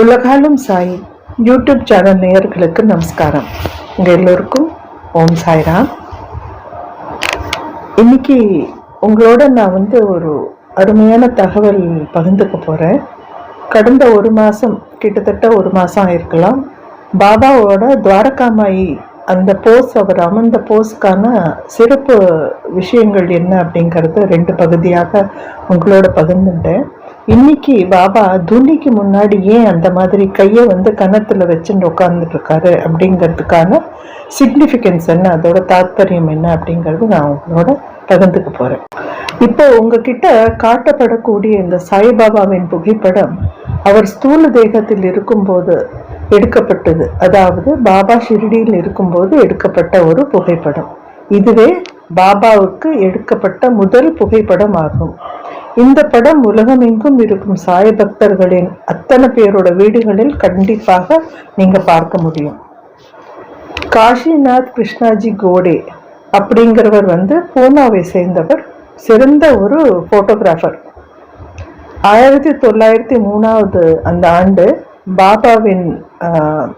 உலகாலும் Sai YouTube channel நேயர்களுக்கு நமஸ்காரம். உங்கள் எல்லோருக்கும் ஓம் சாய்ராம். இன்னைக்கு உங்களோட நான் வந்து ஒரு அருமையான தகவல் பகிர்ந்துக்க போகிறேன் கடந்த ஒரு மாதம் கிட்டத்தட்ட ஒரு மாதம் ஆயிருக்கலாம். பாபாவோட துவாரகாமாயி அந்த போஸ் அவர் அமர்ந்த போஸ்க்கான சிறப்பு விஷயங்கள் என்ன அப்படிங்கிறது ரெண்டு பகுதியாக உங்களோட பகிர்ந்துட்டேன். இன்னைக்கு பாபா துணிக்கு முன்னாடி ஏன் அந்த மாதிரி கையை வந்து கணத்தில் வச்சுட்டு உட்காந்துட்டு இருக்காரு அப்படிங்கிறதுக்கான சிக்னிஃபிகன்ஸ் என்ன அதோட தாத்பரியம் என்ன அப்படிங்கிறது நான் உங்களோட பகிர்ந்துக்க போகிறேன் இப்போ உங்ககிட்ட காட்டப்படக்கூடிய இந்த சாய்பாபாவின் புகைப்படம் அவர் ஸ்தூல தேகத்தில் இருக்கும்போது எடுக்கப்பட்டது. அதாவது பாபா ஷிரடியில் இருக்கும்போது எடுக்கப்பட்ட ஒரு புகைப்படம். இதுவே பாபாவுக்கு எடுக்கப்பட்ட முதல் புகைப்படம் ஆகும் இந்த படம் உலகமெங்கும் இருக்கும் சாய பக்தர்களின் அத்தனை பேரோட வீடுகளில் கண்டிப்பாக நீங்க பார்க்க முடியும். காஷிநாத் கிருஷ்ணாஜி கோடே அப்படிங்கிறவர் வந்து பூனாவை சேர்ந்தவர் சிறந்த ஒரு போட்டோகிராஃபர் ஆயிரத்தி தொள்ளாயிரத்தி மூணாவது அந்த ஆண்டு பாபாவின் ஆஹ்,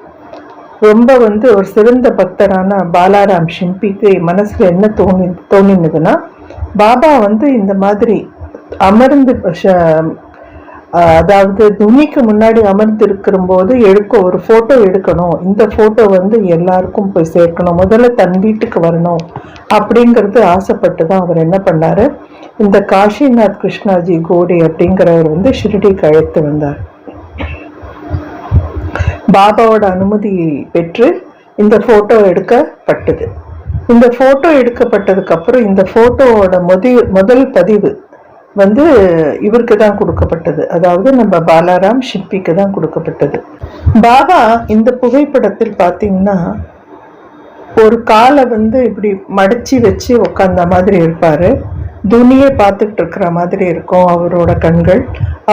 ரொம்ப வந்து ஒரு சிறந்த பக்தரான பாலாராம் ஷிம்பிக்கு மனசில் என்ன தோணி தோணினதுன்னா பாபா வந்து இந்த மாதிரி அமர்ந்து அதாவது துணிக்கு முன்னாடி அமர்ந்து இருக்கிற போது எடுக்க ஒரு ஃபோட்டோ எடுக்கணும். இந்த ஃபோட்டோ வந்து எல்லாருக்கும் போய் சேர்க்கணும். முதல்ல தன் வீட்டுக்கு வரணும் அப்படிங்கிறது ஆசைப்பட்டு தான் அவர் என்ன பண்ணார். இந்த காஷிநாத் கிருஷ்ணாஜி கோடி அப்படிங்கிறவர் வந்து ஷிரடிக்கு அழைத்து வந்தார். பாபாவோட அனுமதி பெற்று இந்த ஃபோட்டோ எடுக்கப்பட்டது. இந்த ஃபோட்டோ எடுக்கப்பட்டதுக்கப்புறம் இந்த ஃபோட்டோவோட முதி முதல் பதிவு வந்து இவருக்கு தான் கொடுக்கப்பட்டது. அதாவது நம்ம பாலாராம் ஷிப்பிக்கு தான் கொடுக்கப்பட்டது. பாபா இந்த புகைப்படத்தில் பார்த்தீங்கன்னா ஒரு காலை வந்து இப்படி மடிச்சு வச்சு உக்காந்த மாதிரி இருப்பார். துணியை பார்த்துட்டு இருக்கிற மாதிரி இருக்கும் அவரோட கண்கள்.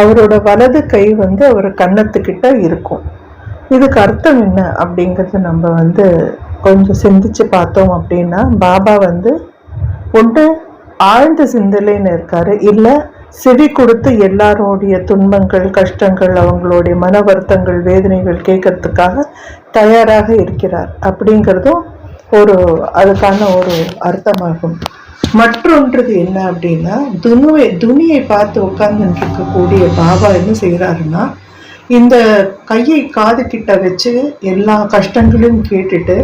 அவரோட வலது கை வந்து அவர் கன்னத்துக்கிட்ட இருக்கும். இதுக்கு அர்த்தம் என்ன அப்படிங்கறது நம்ம வந்து கொஞ்சம் சிந்திச்சு பார்த்தோம் அப்படின்னா பாபா வந்து ஒன்று ஆழ்ந்த சிந்தனைன்னு இருக்காரு. இல்லை செவி கொடுத்து எல்லாரோடைய துன்பங்கள் கஷ்டங்கள் அவங்களுடைய மன வருத்தங்கள் வேதனைகள் கேட்கறதுக்காக தயாராக இருக்கிறார் அப்படிங்கிறதும் ஒரு அதுக்கான ஒரு அர்த்தமாகும். மற்றொன்றது என்ன அப்படின்னா துணுவை துணியை பார்த்து உட்கார்ந்துட்டு இருக்கக்கூடிய பாபா என்ன செய்கிறாருன்னா இந்த கையை காது கிட்ட வச்சு எல்லா கஷ்டங்களையும் கேட்டுட்டு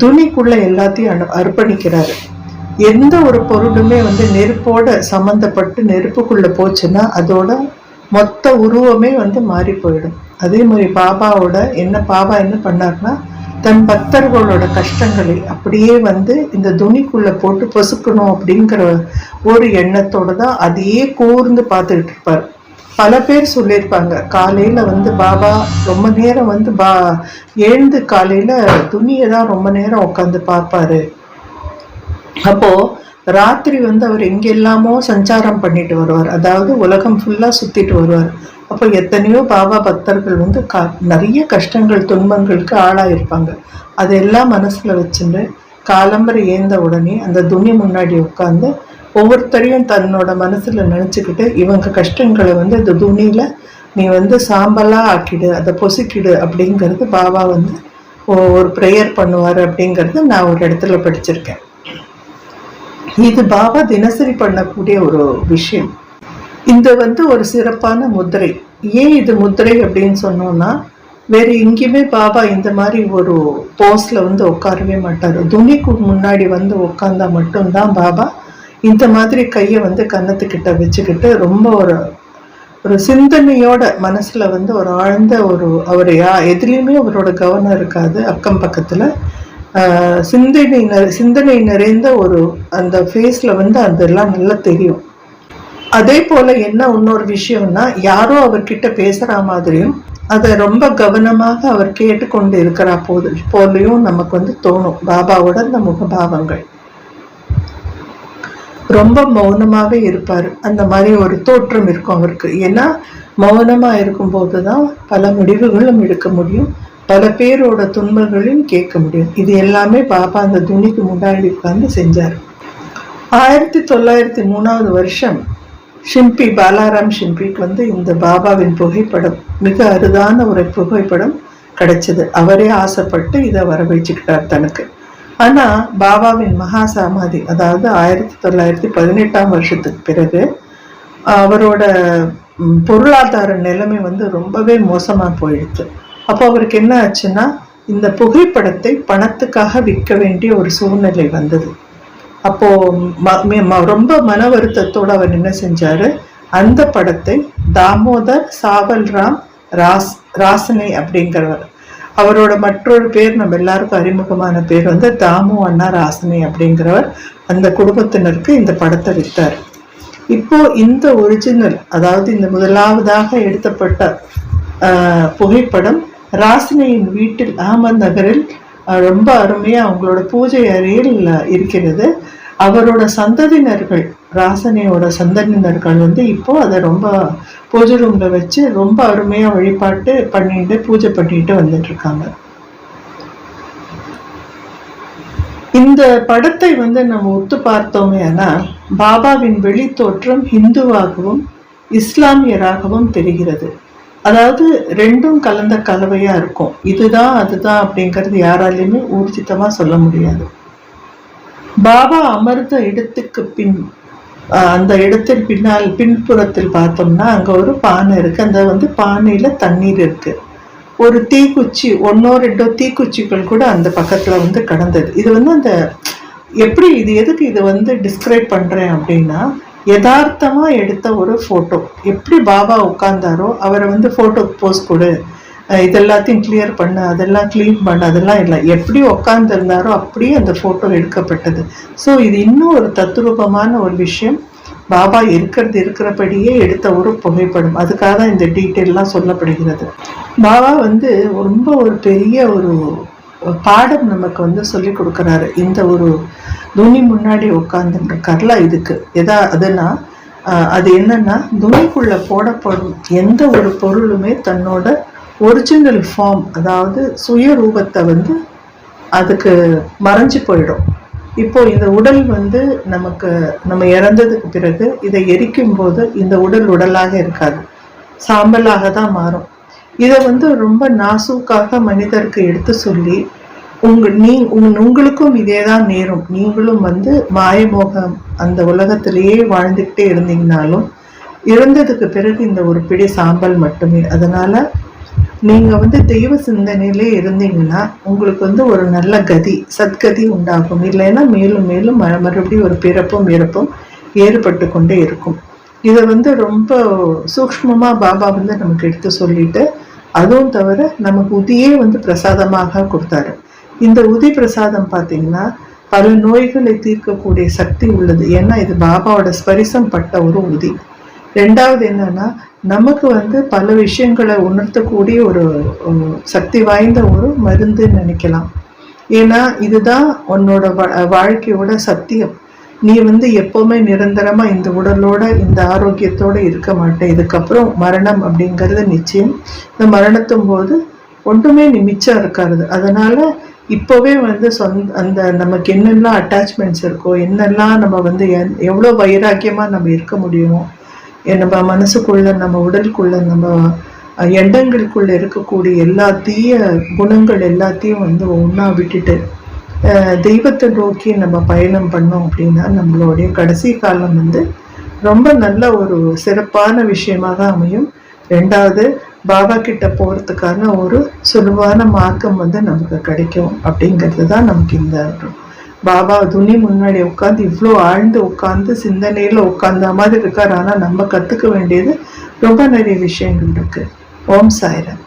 துணிக்குள்ள எல்லாத்தையும் அர்ப்பணிக்கிறாரு. எந்த ஒரு பொருளுமே வந்து நெருப்போட சம்மந்தப்பட்டு நெருப்புக்குள்ள போச்சுன்னா அதோட மொத்த உருவமே வந்து மாறி போயிடும். அதே மாதிரி பாபாவோட என்ன பாபா என்ன பண்ணாருன்னா தன் பக்தர்களோட கஷ்டங்களை அப்படியே வந்து இந்த துணிக்குள்ள போட்டு பொசுக்கணும் அப்படிங்கிற ஒரு எண்ணத்தோட தான் அதையே கூர்ந்து பார்த்துக்கிட்டு இருப்பார். பல பேர் சொல்லியிருப்பாங்க. காலையில வந்து பாபா ரொம்ப நேரம் வந்து பா எழுந்து காலையில துணியை தான் ரொம்ப நேரம் உட்காந்து பார்ப்பாரு. அப்போ ராத்திரி வந்து அவர் எங்கெல்லாமோ சஞ்சாரம் பண்ணிட்டு வருவார். அதாவது உலகம் ஃபுல்லா சுத்திட்டு வருவார். அப்போ எத்தனையோ பாபா பக்தர்கள் வந்து க நிறைய கஷ்டங்கள் துன்பங்களுக்கு ஆளாயிருப்பாங்க. அதெல்லாம் மனசுல வச்சுட்டு காலம்பரை ஏந்த உடனே அந்த துணி முன்னாடி உட்காந்து ஒவ்வொருத்தரையும் தன்னோட மனசில் நினச்சிக்கிட்டு இவங்க கஷ்டங்களை வந்து இந்த துணியில் நீ வந்து சாம்பலாக ஆக்கிடு அதை பொசுக்கிடு அப்படிங்கிறது பாபா வந்து ஒரு ப்ரேயர் பண்ணுவார் அப்படிங்கிறது நான் ஒரு இடத்துல படிச்சிருக்கேன். இது பாபா தினசரி பண்ணக்கூடிய ஒரு விஷயம். இந்த வந்து ஒரு சிறப்பான முத்திரை ஏன் இது முத்திரை அப்படின்னு சொன்னோம்னா வேறு எங்கேயுமே பாபா இந்த மாதிரி ஒரு போஸில் வந்து உட்காரவே மாட்டார். துணிக்கு முன்னாடி வந்து உட்காந்தா மட்டும்தான் பாபா இந்த மாதிரி கையை வந்து கன்னத்துக்கிட்ட வச்சுக்கிட்டு ரொம்ப ஒரு ஒரு சிந்தனையோட மனசில் வந்து ஒரு ஆழ்ந்த ஒரு அவர் யா எதுலேயுமே அவரோட கவனம் இருக்காது. அக்கம் பக்கத்தில் சிந்தனை நிறை- சிந்தனை நிறைந்த ஒரு அந்த ஃபேஸில் வந்து அதெல்லாம் நல்லா தெரியும். அதே போல் என்ன இன்னொரு விஷயம்னா யாரோ அவர்கிட்ட பேசுகிற மாதிரியும் அதை ரொம்ப கவனமாக அவர் கேட்டுக்கொண்டு இருக்கிறா போது போலையும் நமக்கு வந்து தோணும். பாபாவோட அந்த முகபாவங்கள். ரொம்ப மௌனமாகவே இருப்பார். அந்த மாதிரி ஒரு தோற்றம் இருக்கும் அவருக்கு. ஏன்னா மௌனமாக இருக்கும்போது தான் பல முடிவுகளும் எடுக்க முடியும். பல பேரோட துன்பங்களையும் கேட்க முடியும். இது எல்லாமே பாபா அந்த துணிக்கு முன்னாடி உட்கார்ந்து செஞ்சார். ஆயிரத்தி தொள்ளாயிரத்தி மூணாவது வருஷம் ஷிம்பி பாலாராம் ஷிம்பிக்கு வந்து இந்த பாபாவின் புகைப்படம் மிக அரிதான ஒரு புகைப்படம் கிடைச்சது. அவரே ஆசைப்பட்டு இதை வர வச்சுக்கிட்டார் தனக்கு. ஆனால் பாபாவின் மகா சமாதி அதாவது ஆயிரத்தி தொள்ளாயிரத்தி பதினெட்டாம் வருஷத்துக்கு பிறகு அவரோட பொருளாதார நிலைமை வந்து ரொம்பவே மோசமாக போயிடுச்சு. அப்போ அவருக்கு என்ன ஆச்சுன்னா இந்த புகைப்படத்தை பணத்துக்காக விற்க வேண்டிய ஒரு சூழ்நிலை வந்தது. அப்போது ம- ம- ரொம்ப மன வருத்தத்தோடு அவர் என்ன செஞ்சார்? அந்த படத்தை தாமோதர் சாவல்ராம் ராஸ் ராசனை அப்படிங்கிறவர் அவரோட மற்றொரு பேர் நம்ம எல்லாருக்கும் அறிமுகமான பேர் வந்து தாமு அண்ணா ராசனை அப்படிங்கிறவர் அந்த குடும்பத்தினருக்கு இந்த படத்தை வித்தார். இப்போ இந்த ஒரிஜினல் அதாவது இந்த முதலாவதாக எடுத்தப்பட்ட புகைப்படம் ராசினியின் வீட்டில் அகமது நகரில் ரொம்ப அருமையாக அவங்களோட பூஜை அறையில் இருக்கிறது. அவரோட சந்ததியினர்கள் ராசனையோட சந்ததியினர்கள் வந்து இப்போ அதை ரொம்ப பூஜை ரூம்ல வச்சு ரொம்ப அருமையா வழிபாட்டு பண்ணிட்டு பூஜை பண்ணிட்டு வந்துட்டு இருக்காங்க. இந்த படத்தை வந்து நம்ம ஒத்து பார்த்தோமே ஆனால் பாபாவின் வெளி தோற்றம் ஹிந்துவாகவும் இஸ்லாமியராகவும் தெரிகிறது. அதாவது ரெண்டும் கலந்த கலவையா இருக்கும். இதுதான் அதுதான் அப்படிங்கிறது யாராலையுமே ஊர்ஜிதமா சொல்ல முடியாது. பாபா அமர்ந்த இடத்துக்கு பின் அந்த இடத்தின் பின்னால் பின்புறத்தில் பார்த்தோம்னா அங்க ஒரு பானை இருக்கு. அந்த வந்து பானையில தண்ணீர் இருக்கு. ஒரு தீக்குச்சி ஒன்னோ ரெண்டோ தீக்குச்சிகள் கூட அந்த பக்கத்துல வந்து கடந்தது. இது வந்து அந்த எப்படி இது எதுக்கு இதை வந்து டிஸ்கிரைப் பண்றேன் அப்படின்னா யதார்த்தமா எடுத்த ஒரு போட்டோ எப்படி பாபா உட்கார்ந்தாரோ அவரை வந்து போட்டோ போஸ் கொடு. இது எல்லாத்தையும் கிளியர் பண்ண அதெல்லாம் க்ளீன் பண்ண அதெல்லாம் இல்லை. எப்படி உக்காந்துருந்தாரோ அப்படியே அந்த ஃபோட்டோ எடுக்கப்பட்டது. ஸோ இது இன்னும் ஒரு தத்ரூபமான ஒரு விஷயம். பாபா இருக்கிறது இருக்கிறபடியே எடுத்த ஒரு புகைப்படம். அதுக்காக தான் இந்த டீட்டெயில்லாம் சொல்லப்படுகிறது. பாபா வந்து ரொம்ப ஒரு பெரிய ஒரு பாடம் நமக்கு வந்து சொல்லி கொடுக்குறாரு. இந்த ஒரு துணி முன்னாடி உட்காந்துருக்கார்ல இதுக்கு. எதா அதுனா அது என்னன்னா துணிக்குள்ளே போடப்படும் எந்த ஒரு பொருளுமே தன்னோட ஒரிஜினல் ஃபார்ம் அதாவது சுய ரூபத்தை வந்து அதுக்கு மறைஞ்சு போயிடும். இப்போ இந்த உடல் வந்து நமக்கு நம்ம இறந்ததுக்கு பிறகு இதை எரிக்கும் போது இந்த உடல் உடலாக இருக்காது. சாம்பலாக தான் மாறும். இதை வந்து ரொம்ப நாசூக்காக மனிதருக்கு எடுத்து சொல்லி உங்க நீ உங்களுக்கும் இதே தான் நேரும். நீங்களும் வந்து மாயமோகம் அந்த உலகத்திலேயே வாழ்ந்துக்கிட்டே இருந்தீங்கனாலும் இறந்ததுக்கு பிறகு இந்த ஒரு பிடி சாம்பல் மட்டுமே. அதனால நீங்க வந்து தெய்வ சிந்தனையிலே இருந்தீங்கன்னா உங்களுக்கு வந்து ஒரு நல்ல கதி சத்கதி உண்டாகும். இல்லைன்னா மேலும் மேலும் மறுபடியும் ஒரு பிறப்பும் இறப்பும் ஏற்பட்டு கொண்டே இருக்கும். இதை வந்து ரொம்ப சூக்ஷ்மமா பாபா வந்து நமக்கு எடுத்து சொல்லிட்டு அதுவும் தவிர நமக்கு உதியே வந்து பிரசாதமாக கொடுத்தாரு. இந்த உதி பிரசாதம் பார்த்தீங்கன்னா பல நோய்களை தீர்க்கக்கூடிய சக்தி உள்ளது. ஏன்னா இது பாபாவோட ஸ்பரிசம் பட்ட ஒரு உதி. ரெண்டாவது என்னன்னா நமக்கு வந்து பல விஷயங்களை உணர்த்தக்கூடிய ஒரு சக்தி வாய்ந்த ஒரு மருந்துன்னு நினைக்கலாம். ஏன்னா இதுதான் உன்னோட வாழ்க்கையோட சத்தியம். நீ வந்து எப்போவுமே நிரந்தரமாக இந்த உடலோட இந்த ஆரோக்கியத்தோடு இருக்க மாட்டேன். இதுக்கப்புறம் மரணம் அப்படிங்கிறது நிச்சயம். இந்த மரணத்தும் போது ஒன்றுமே நீ மிச்சம் இருக்காது. அதனால் இப்போவே வந்து சொந்த அந்த நமக்கு என்னெல்லாம் அட்டாச்மெண்ட்ஸ் இருக்கோ என்னெல்லாம் நம்ம வந்து எவ்வளோ வைராக்கியமாக நம்ம இருக்க முடியுமோ நம்ம மனசுக்குள்ள நம்ம உடலுக்குள்ள நம்ம அஹ், எண்ணங்களுக்குள்ள இருக்கக்கூடிய எல்லா தீய குணங்கள் எல்லாத்தையும் வந்து ஒன்றா விட்டுட்டு தெய்வத்தை நோக்கி நம்ம பயணம் பண்ணோம் அப்படின்னா நம்மளுடைய கடைசி காலம் வந்து ரொம்ப நல்ல ஒரு சிறப்பான விஷயமாக அமையும். ரெண்டாவது பாபா கிட்ட போகிறதுக்கான ஒரு சுலுவான மார்க்கம் வந்து நமக்கு கிடைக்கும் அப்படிங்கிறது தான் நமக்கு இந்த பாபா துணி முன்னாடி உட்காந்து இவ்வளோ ஆழ்ந்து உட்காந்து சிந்தனையில் உட்காந்த மாதிரி இருக்கார். ஆனால் நம்ம கற்றுக்க வேண்டியது ரொம்ப நிறைய விஷயங்கள் இருக்குது ஓம் சாய்ராம்.